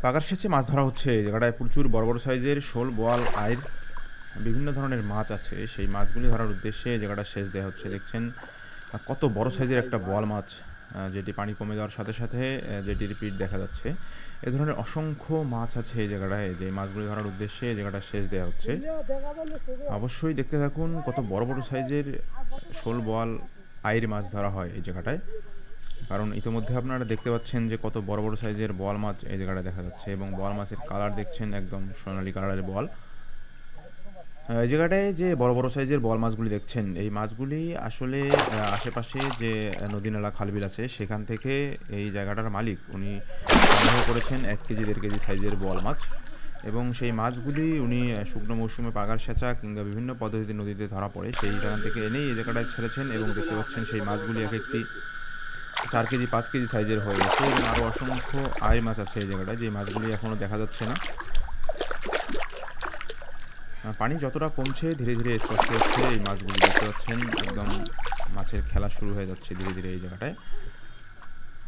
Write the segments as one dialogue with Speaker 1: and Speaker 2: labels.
Speaker 1: পাকার সেচে মাছ ধরা হচ্ছে জায়গাটায়। প্রচুর বড় বড় সাইজের শোল, বোয়াল আয়ের বিভিন্ন ধরনের মাছ আছে। সেই মাছগুলি ধরার উদ্দেশ্যে জায়গাটা সেচ দেওয়া হচ্ছে। দেখছেন, কত বড় সাইজের একটা বোয়াল মাছ যেটি পানি কমে যাওয়ার সাথে সাথে যেটি রিপিট দেখা যাচ্ছে। এ ধরনের অসংখ্য মাছ আছে এই জায়গাটায়। যে মাছগুলি ধরার উদ্দেশ্যে জায়গাটা সেচ দেওয়া হচ্ছে। অবশ্যই দেখতে থাকুন কত বড় বড় সাইজের শোল, বোয়াল, আইর মাছ ধরা হয় এই জায়গাটায়। কারণ ইতিমধ্যে আপনারা দেখতে পাচ্ছেন যে কত বড় বড় সাইজের বল মাছ এই জায়গাটা দেখা যাচ্ছে এবং বোয়াল মাছের কালার দেখছেন একদম সোনালী কালারের বল। এই জায়গাটায় যে বড় বড় সাইজের বল মাছগুলি দেখছেন, এই মাছগুলি আসলে আশেপাশে যে নদী নালা খালবিল আছে, সেখান থেকে এই জায়গাটার মালিক, উনি সংগ্রহ করেছেন এক কেজি, দেড় কেজি সাইজের বল মাছ এবং সেই মাছগুলি উনি শুকনো মৌসুমে পাগার সেচা কিংবা বিভিন্ন পদ্ধতিতে নদীতে ধরা পড়ে সেই জায়গা থেকে এনেই এই জায়গাটায় ছেড়েছেন এবং দেখতে পাচ্ছেন সেই মাছগুলি এক একটি চার কেজি, পাঁচ কেজি সাইজের হয়ে গেছে এবং আরও অসংখ্য আই মাছ আছে এই জায়গাটায়, যে মাছগুলি এখনও দেখা যাচ্ছে না। পানি যতটা কমছে, ধীরে ধীরে স্পষ্ট হচ্ছে, এই মাছগুলি দেখতে পাচ্ছেন, একদম মাছের খেলা শুরু হয়ে যাচ্ছে ধীরে ধীরে এই জায়গাটায়।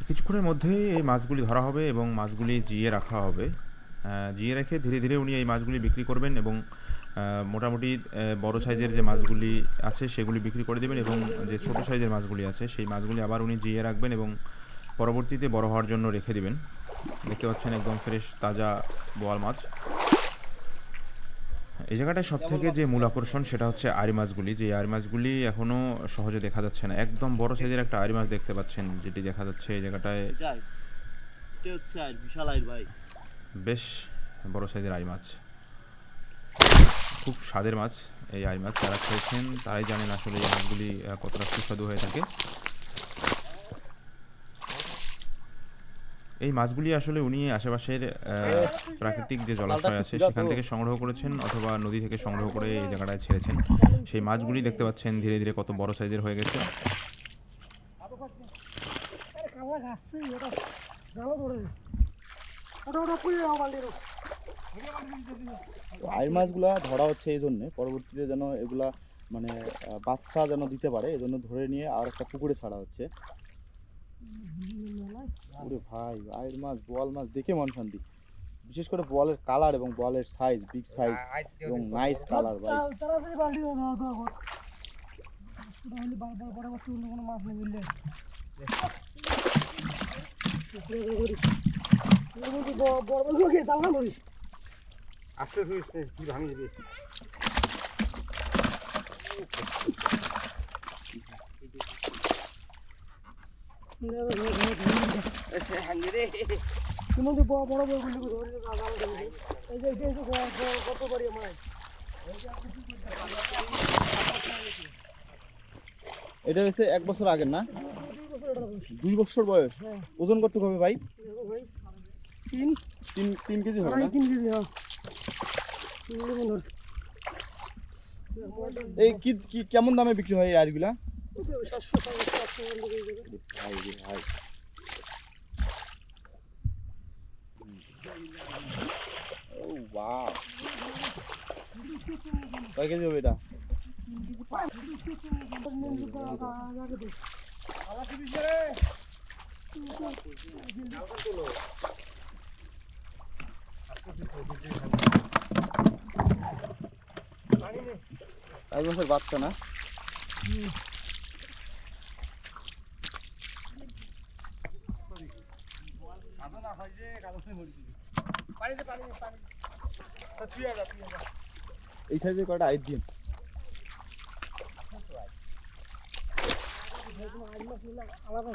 Speaker 1: কিছুক্ষণের মধ্যেই এই মাছগুলি ধরা হবে এবং মাছগুলি জিয়ে রাখা হবে। জিয়ে রেখে ধীরে ধীরে উনি এই মাছগুলি বিক্রি করবেন এবং মোটামুটি বড় সাইজের যে মাছগুলি আছে সেগুলি বিক্রি করে দেবেন এবং যে ছোট সাইজের মাছগুলি আছে সেই মাছগুলি আবার উনি জিয়ে রাখবেন এবং পরবর্তীতে বড় হওয়ার জন্য রেখে দিবেন। দেখতে পাচ্ছেন একদম ফ্রেশ তাজা বোয়াল মাছ। এই জায়গাটায় সব থেকে যে মূল আকর্ষণ সেটা হচ্ছে আরি মাছগুলি। যে আরি মাছগুলি এখনও সহজে দেখা যাচ্ছে না। একদম বড় সাইজের একটা আরি মাছ দেখতে পাচ্ছেন, যেটি দেখা যাচ্ছে এই জায়গাটায়।
Speaker 2: বিশাল আইর ভাই।
Speaker 1: বেশ বড় সাইজের আই মাছ। খুব স্বাদের মাছ এই আই মাছ যারা খেয়েছেন, তারাই জানেন আসলে এই মাছগুলি কতটা সুস্বাদু হয়ে থাকে। এই মাছগুলি আসলে উনি আশেপাশের প্রাকৃতিক যে জলাশয় আছে, সেখান থেকে সংগ্রহ করেছেন অথবা নদী থেকে সংগ্রহ করে এই জায়গাটায় ছেড়েছেন। সেই মাছগুলি দেখতে পাচ্ছেন ধীরে ধীরে কত বড় সাইজের হয়ে গেছে।
Speaker 2: আইর মাছগুলা ধরা হচ্ছে এই জন্যে পরবর্তীতে যেন এগুলা মানে বাচ্চা যেন দিতে পারে এই জন্য ধরে নিয়ে আর একটা পুকুরে ছাড়া হচ্ছে ভাই আইর মাছ বোয়াল মাছ দেখে মন শান্তি বিশেষ করে বলের কালার এবং বলের সাইজ বিগ সাইজ এবং নাইস কালার ভাই
Speaker 3: ধরিস
Speaker 4: কি ভাঙি যাবে
Speaker 3: বড় বড় ধরে এই যে এটা হচ্ছে কত বড় মাছ?
Speaker 2: এটা হচ্ছে এক বছর আগের না?
Speaker 3: দুই বছর বয়স।
Speaker 2: দুই বছর বয়স।
Speaker 3: হ্যাঁ।
Speaker 2: ওজন করতে হবে ভাই?
Speaker 3: ভাই। তিন
Speaker 2: তিন তিন কেজি হবে
Speaker 3: আড়াই
Speaker 2: না?
Speaker 3: তিন কেজি হ্যাঁ তিন কেজি ধর
Speaker 2: এই কি কি কেমন দামে বিক্রি হয় এই আইরগুলা
Speaker 3: সাতশো সাতশো সাতশো করে দেবে
Speaker 2: ভাই রে ভাই ও ওয়াও কয় কেজি হবে এটা এক বছর বাচ্চা না? এই সাইজের কয়টা আইট দিন
Speaker 3: আলাদা